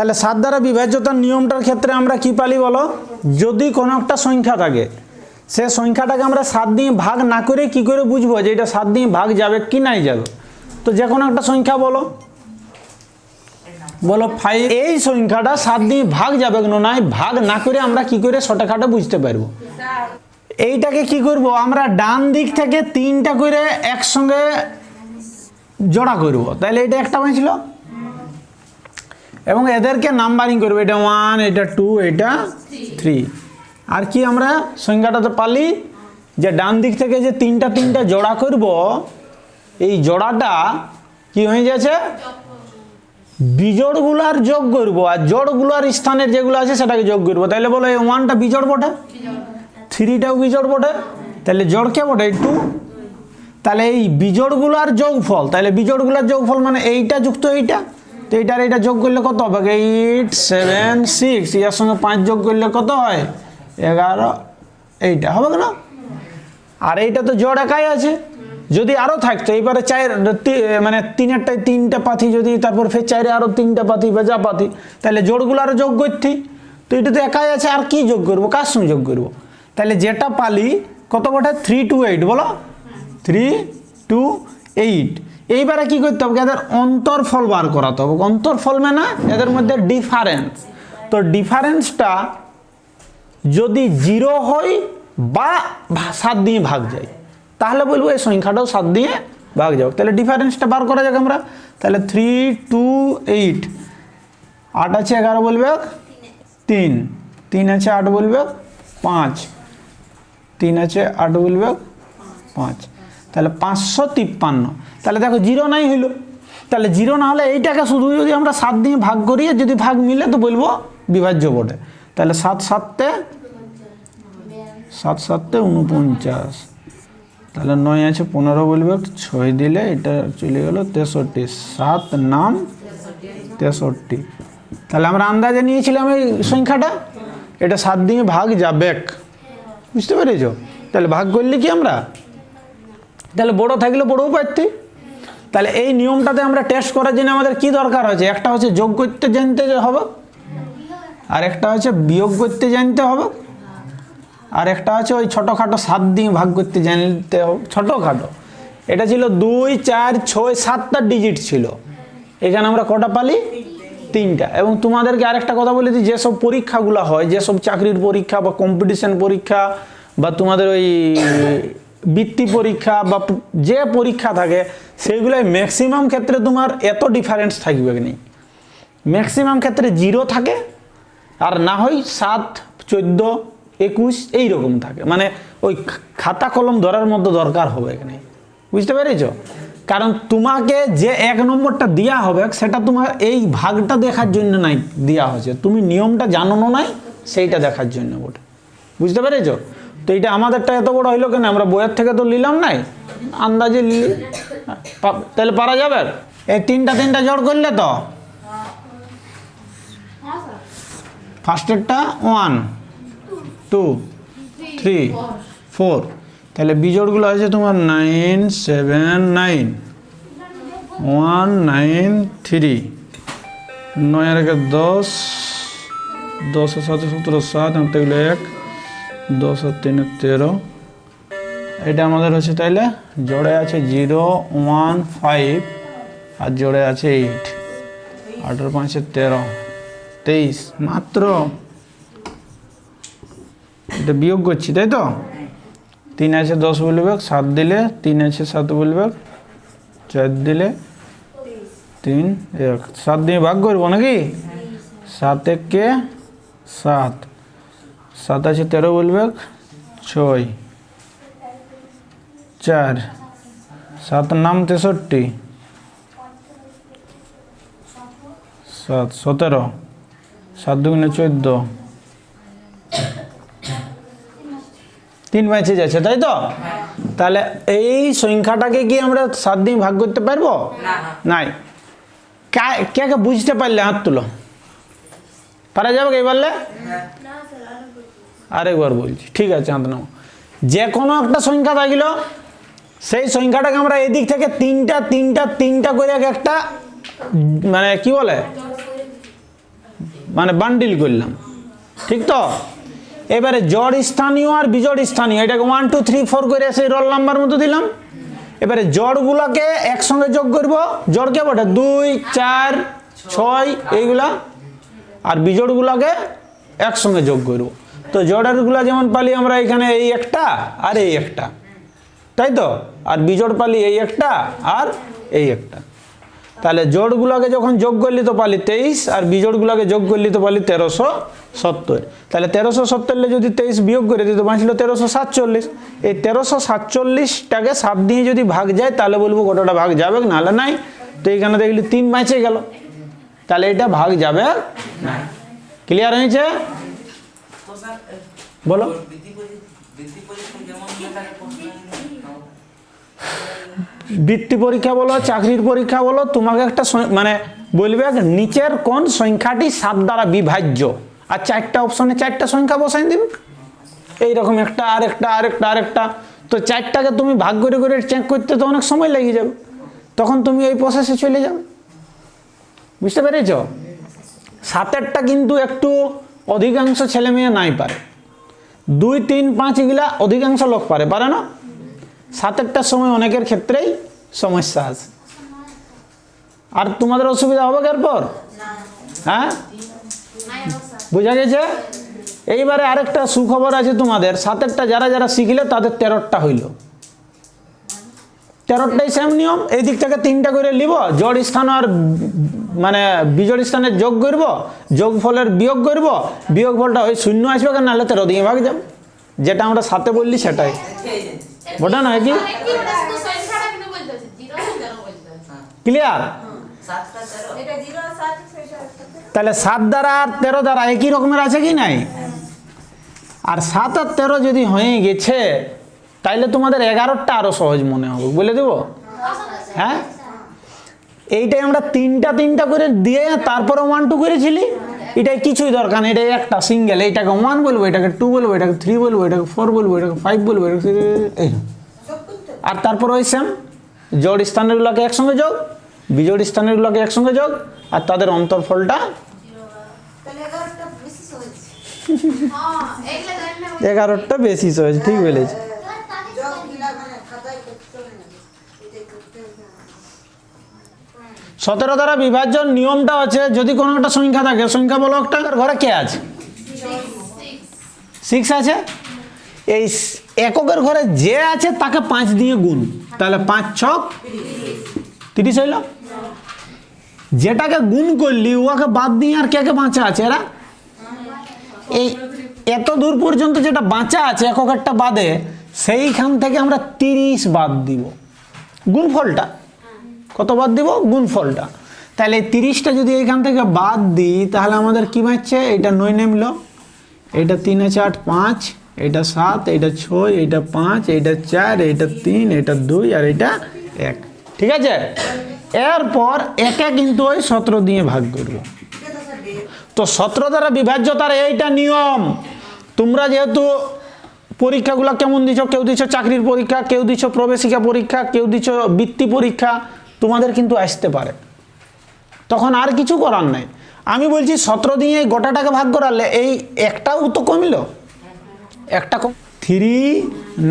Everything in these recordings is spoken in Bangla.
তাহলে সাত দ্বারা বিভাজ্যতার নিয়মটার ক্ষেত্রে আমরা কি পালি বলো? যদি কোনো একটা সংখ্যা থাকে, সে সংখ্যাটাকে আমরা সাত দিয়ে ভাগ না করে কি করে বুঝব যে এটা সাত দিয়ে ভাগ যাবে কি নাই যাবে? তো যে কোনো একটা সংখ্যা বলো। বলো ফাইভ এই সংখ্যাটা সাত দিয়ে ভাগ যাবে কেন নাই, ভাগ না করে আমরা কি করে ছোটখাটো বুঝতে পারব? এইটাকে কি করব? আমরা ডান দিক থেকে তিনটা করে একসঙ্গে জোড়া করব। তাহলে এটা একটা বাঁচল এবং এদেরকে নাম্বারিং করব, এটা ওয়ান এটা টু এটা থ্রি আর কি আমরা সংখ্যাটাতে পালি যে ডান দিক থেকে যে তিনটা তিনটা জোড়া করব, এই জোড়াটা কি হয়ে যাচ্ছে? বিজোড়গুলার যোগ করব, আর জোড়গুলার স্থানের যেগুলো আছে সেটাকে যোগ করব। তাহলে বলো এই ওয়ানটা বিজোড় বটে? থ্রিটাও বিজোড় বটে? তাহলে জোড় কে বটে? টু তাহলে এই বিজোড়গুলার যোগফল তাহলে বিজোড়গুলার যোগফল মানে এইটা যুক্ত এইটা? তো এইটার এইটা যোগ করলে কত হবে? এইট, সেভেন, সিক্স এর সঙ্গে পাঁচ যোগ করলে কত হয়? এগারো, এইটা, হবে না আর এইটা তো জোড় একাই আছে। যদি আরও থাকতো, এইবারে চার মানে তিনেরটায় তিনটা পাথি যদি তারপর ফের চারে আরও তিনটা পাথি বা যা পাথি তাহলে জোড়গুলো আরও যোগ করতি। তো এটা তো একাই আছে, আর কি যোগ করব? কার সঙ্গে যোগ করব? তাহলে যেটা পালি, কত বটে? থ্রি টু এইট বলো? থ্রি টু এইট এইবারে কি করতে হবে? এদের অন্তরফল বার করাতে হবে। অন্তরফল মানে এদের মধ্যে ডিফারেন্স তো ডিফারেন্সটা যদি জিরো হয় বা সাত দিয়ে ভাগ যায়, তাহলে বলব এই সংখ্যাটাও সাত দিয়ে ভাগ যাবে তাহলে ডিফারেন্সটা বার করা যাক আমরা। তাহলে থ্রি টু এইট আট আছে এগারো বলবে? তিন। তিন আছে আট বলবে? পাঁচ। তিন আছে আট বলবে? পাঁচ। তাহলে পাঁচশো তিপ্পান্ন। তাহলে দেখো জিরো নাই হইল। তাহলে জিরো না হলে এইটাকে শুধু যদি আমরা সাত দিয়ে ভাগ করি, যদি ভাগ মিলে তো বলব বিভাজ্য বটে। তাহলে সাত সাততে সাত সাততে উনপঞ্চাশ। তাহলে নয় আছে পনেরো বলবে, ছয় দিলে এটা চলে গেল তেষট্টি। সাত নাম তেষট্টি। তাহলে আমরা আন্দাজে নিয়েছিলাম এই সংখ্যাটা, এটা সাত দিয়ে ভাগ যাবেক বুঝতে পেরেছ? তাহলে ভাগ করলে কি আমরা? তাহলে বড় থাকলে বড়ও পারতি তাহলে এই নিয়মটাতে আমরা টেস্ট করার জন্য আমাদের কি দরকার হয়েছে? একটা হচ্ছে যোগ করতে জানতে হবে, আর একটা হচ্ছে বিয়োগ করতে জানতে হবে, আর একটা হচ্ছে ওই ছোটোখাটো সাত দিয়ে ভাগ করতে জানতে হবে। ছোটোখাটো। এটা ছিল দুই, চার, ছয়, সাতটা ডিজিট ছিল। এখানে আমরা কটা পালি? তিনটা। এবং তোমাদেরকে আরেকটা কথা বলে দিই, যেসব পরীক্ষাগুলো হয়, যেসব চাকরির পরীক্ষা বা কম্পিটিশন পরীক্ষা বা তোমাদের ওই বৃত্তি পরীক্ষা বা যে পরীক্ষা থাকে সেইগুলোয় ম্যাক্সিমাম ক্ষেত্রে তোমার এত ডিফারেন্স থাকবে নেই। ম্যাক্সিমাম ক্ষেত্রে জিরো থাকে, আর না হয় সাত, চোদ্দ, একুশ এই রকম থাকে। মানে ওই খাতা কলম ধরার মতো দরকার হবে এখানে বুঝতে পেরেছ? কারণ তোমাকে যে এক নম্বরটা দেওয়া হবে, সেটা তোমার এই ভাগটা দেখার জন্য নাই দেওয়া হয়েছে। তুমি নিয়মটা জানো নাই, সেইটা দেখার জন্য ওটা বুঝতে পেরেছ? তো এইটা আমাদেরটা এত বড় হইল কেন? আমরা বইয়ের থেকে তো নিলাম নাই। আন্দাজে নিলি তাহলে পারা যাবে? এই তিনটা তিনটা জোড় করলে তো? ফার্স্টেরটা ওয়ান টু থ্রি ফোর তাহলে বিজোড়গুলো আছে তোমার nine seven nine one nine three নয় আর একে দশ। দশ সাথে সতেরো, সাত এক। দশ আর তিনে তেরো। এটা আমাদের হচ্ছে তাইলে জোড়ে আছে জিরো ওয়ান ফাইভ আর জোড়ে আছে এইট। আঠেরো পাঁচে তেরো তেইশ মাত্র। এটা বিয়োগ করছি তাই তো? তিন আছে দশ বলবে সাত দিলে তিন আছে সাত বলবে চার দিলে তিন এক। সাত দিয়ে ভাগ করব নাকি? সাত এককে সাত। সাত আছে তেরো বলবে? ছয়। চার। সাত নাম তেষট্টি। সাত সতেরো। সাত দুগুণে চোদ্দ। তিন ম্যাচে যাচ্ছে তাই তো? তাহলে এই সংখ্যাটাকে কি আমরা সাত দিন ভাগ করতে পারব? নাই। কে বুঝতে পারলে হাত তুলো। পারা যাবে কি বললে? আরেকবার বলছি, ঠিক আছে নাও। যে কোনো একটা সংখ্যা থাকল, সেই সংখ্যাটাকে আমরা এদিক থেকে তিনটা তিনটা তিনটা করে এক একটা মানে কি বলে? মানে বান্ডিল করলাম। ঠিক তো? এবারে জড় স্থানীয় আর বিজড় স্থানীয়, এটাকে ওয়ান টু থ্রি ফোর করে সেই রোল নাম্বার মতো দিলাম। এবারে জড়গুলাকে একসঙ্গে যোগ করব। জড়কে বটে? দুই, চার, ছয়, এইগুলা। আর বিজোড়গুলোকে একসঙ্গে যোগ করব। তো জোড়েরগুলা যেমন পালি আমরা এখানে এই একটা আর এই একটা। তাই তো? আর বিজোড় পালি এই একটা আর এই একটা। তাহলে জোড়গুলোকে যখন যোগ করলি তো পালি তেইশ, আর বিজোড়গুলোকে যোগ করলি তো পালি তেরোশো সত্তর। তাহলে তেরোশো সত্তরলে যদি তেইশ বিয়োগ করে দিত বাঁচলো তেরোশো সাতচল্লিশ। এই তেরোশো সাতচল্লিশটাকে সাত দিয়ে যদি ভাগ যায় তাহলে বলব গোটাটা ভাগ যাবে নাহলে নাই। তো এইখানে দেখলি তিন বাঁচে গেল। তাহলে এটা ভাগ যাবে না। ক্লিয়ার হয়েছে? বলো। বৃত্তি পরীক্ষা বলো, চাকরির পরীক্ষা বলো, তোমাকে একটা মানে বলবে নিচের কোন সংখ্যাটি সাত দ্বারা বিভাজ্য। আর চারটা অপশনে চারটা সংখ্যা বসাই দিবে এইরকম একটা আর একটা আরেকটা আরেকটা আরেকটা। তো চারটাকে তুমি ভাগ করে করে চেক করতে তো অনেক সময় লেগে যাবে। তখন তুমি এই প্রসেসে চলে যাবে। বুঝতে পেরেছ? সাতেরটা কিন্তু একটু অধিকাংশ ছেলে মেয়ে নাই পারে। দুই, তিন, পাঁচ এগুলা অধিকাংশ লোক পারে। পারে না? সাত সাতেরটার সময় অনেকের ক্ষেত্রেই সমস্যা আছে। আর তোমাদের অসুবিধা হবে এরপর হ্যাঁ? বোঝা গেছে? এইবারে আরেকটা সুখবর আছে তোমাদের। সাতেরটা যারা যারা শিখলে তাদের তেরোটা হইল। তেরোটাই সেম নিয়ম, এই দিক থেকে তিনটা করে নিব জড় স্থান আর মানে বিজড় স্থানের যোগ করব যোগ ফলের বিয়োগ করব বিয়োগ ফলটা ওই শূন্য আসবে কেন, নাহলে তেরো দিকে ভাগ যাবে। যেটা আমরা সাথে বললি সেটাই। ওটা নয় কি? ক্লিয়ার তাহলে সাত দ্বারা আর তেরো দ্বারা একই রকমের আছে কি নাই? আর সাত আর তেরো যদি হয়ে গেছে তাইলে তোমাদের এগারোটা আরও সহজ মনে হবে বলে দেবো? হ্যাঁ? এইটাই আমরা তিনটা তিনটা করে দিয়ে তারপরে ওয়ান টু করেছিলি? এটাই কিছুই দরকার নেই এটাই একটা সিঙ্গেল এইটাকে ওয়ান বলব এটাকে টু বলব এটাকে থ্রি বলব এটাকে ফোর বলব এটাকে ফাইভ বলব এটাকে এই। আর তারপর ওই সেম জোড় স্থানেরগুলোকে একসঙ্গে যোগ বিজোড় স্থানেরগুলোকে একসঙ্গে যোগ আর তাদের অন্তর্ফলটা? তাহলে এগারোটা বেশি সহজ। এগারোটা বেশি সহজ ঠিক বলেছি। সতেরো দ্বারা বিভাজ্যর নিয়মটা আছে, যদি কোনো একটা সংখ্যা থাকে, সংখ্যা বলো একটা ঘরে কে আছে? সিক্স আছে? এই এককের ঘরে যে আছে, তাকে পাঁচ দিয়ে গুণ। তাহলে পাঁচ ছক তিরিশ হইল। যেটাকে গুণ করলি ওকে বাদ দিয়ে আর কে কে বাঁচা আছে? এরা? এই এত দূর পর্যন্ত যেটা বাঁচা আছে এককেরটা বাদে সেইখান থেকে আমরা তিরিশ বাদ দিব। গুণফলটা। কত বাদ দিব? গুণফলটা। তাহলে তিরিশটা যদি এখান থেকে বাদ দিই, তাহলে আমাদের কি বাঁচছে? এটা নয় নেমলো। এটা তিন আছে আট, পাঁচ। এটা সাত, এটা ছয়, এটা পাঁচ, এটা চার, এটা তিন, এটা দুই, আর এটা এক। ঠিক আছে? এরপর একে কিন্তু ওই সতেরো দিয়ে ভাগ করব। তো সতেরো দ্বারা বিভাজ্যতার এইটা নিয়ম। তোমরা যেহেতু পরীক্ষাগুলো কেমন দিছো? কেউ দিছো চাকরির পরীক্ষা, কেউ দিছো প্রবেশিকা পরীক্ষা, কেউ দিছো বৃত্তি পরীক্ষা, তোমাদের কিন্তু আসতে পারে। তখন আর কিছু করার নাই। আমি বলছি, সতেরো দিয়ে এই গোটাটাকে ভাগ করালে এই একটাও তো কমিল। একটা কম থ্রি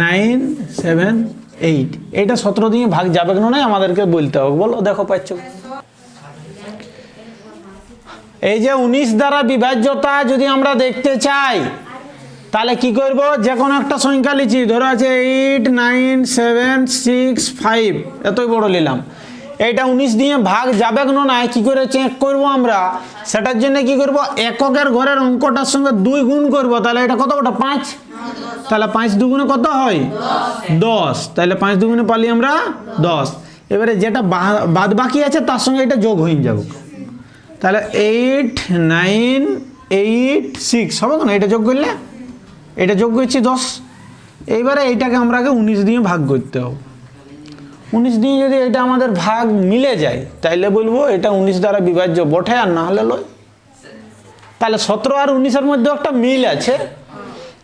নাইন সেভেন এইট এইটা সতেরো দিয়ে ভাগ যাবে কেন নয় আমাদেরকে বলতে হবে। বলো, দেখো, পাচ্ছ। এই যে উনিশ দ্বারা বিভাজ্যতা যদি আমরা দেখতে চাই তাহলে কি করব? যে কোনো একটা সংখ্যা লিখি। ধরো আছে eight nine seven six five এতই বড় নিলাম এইটা উনিশ দিয়ে ভাগ যাবে কেন না কি করে চেক করব আমরা? সেটার জন্য কি করব? এককের ঘরের অঙ্কটার সঙ্গে দুই গুণ করব। তাহলে এটা কত ওটা পাঁচ? তাহলে পাঁচ দুগুণে কত হয়? দশ। তাহলে পাঁচ দুগুণে পালি আমরা দশ। এবারে যেটা বাদ বাকি আছে, তার সঙ্গে এটা যোগ হয়ে যাব। তাহলে এইট নাইন এইট সিক্স হবে না এটা যোগ করলে? এটা যোগ করছি দশ। এইবারে এইটাকে আমরা আগে উনিশ দিয়ে ভাগ করতে হবে। উনিশ দিয়ে যদি এটা আমাদের ভাগ মিলে যায়, তাইলে বলব এটা উনিশ দ্বারা বিভাজ্য বটে, আর না হলে লয়। তাহলে সতেরো আর উনিশের মধ্যে একটা মিল আছে।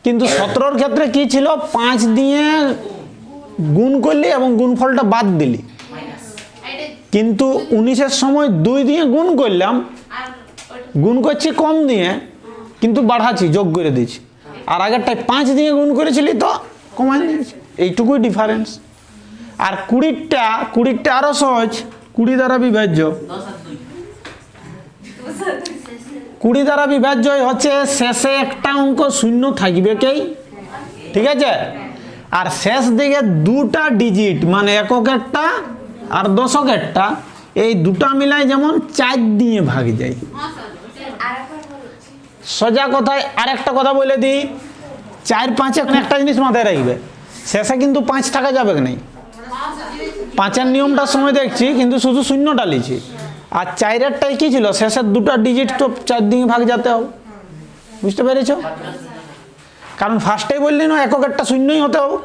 কিন্তু সতেরোর ক্ষেত্রে কি ছিল? পাঁচ দিয়ে গুণ করলি এবং গুণফলটা বাদ দিলি। কিন্তু উনিশের সময় দুই দিয়ে গুণ করলাম। গুণ করছি কম দিয়ে, কিন্তু বাড়াচ্ছি, যোগ করে দিচ্ছি। আর আগেরটায় পাঁচ দিয়ে গুণ করেছিলি তো? কমাই এইটুকুই ডিফারেন্স আর কুড়িটা কুড়িটা আরও সহজ। কুড়ি দ্বারা বিভাজ্য। কুড়ি দ্বারা বিভাজ্য হচ্ছে শেষে একটা অঙ্ক শূন্য থাকবে কেই? ঠিক আছে? আর শেষ দিকে দুটা ডিজিট মানে এককেরটা আর দশকেরটা এই দুটা মিলাই যেমন চার দিয়ে ভাগ যায়। সোজা কথায় আরেকটা কথা বলে দিই। চার পাঁচে একটা জিনিস মাথায় রাখবে। শেষে কিন্তু পাঁচ টাকা যাবে নেই? পাঁচের নিয়মটার সময় দেখছি, কিন্তু শুধু শূন্য লিছি আর চারেরটাই কি ছিল? শেষের দুটো ডিজিট তো চার দিকে ভাগ যেতে হবে। বুঝতে পেরেছ? কারণ ফার্স্টেই বললি না এককেরটা শূন্যই হতে হবে।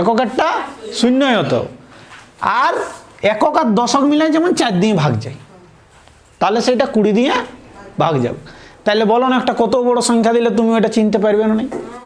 এককেরটা শূন্যই হতে হবে। আর একক আর দশক মিলাই যেমন চার দিয়ে ভাগ যায়, তাহলে সেটা কুড়ি দিয়ে ভাগ যাবে। তাহলে বলো না একটা কত বড় সংখ্যা দিলে তুমি ওটা চিনতে পারবে না?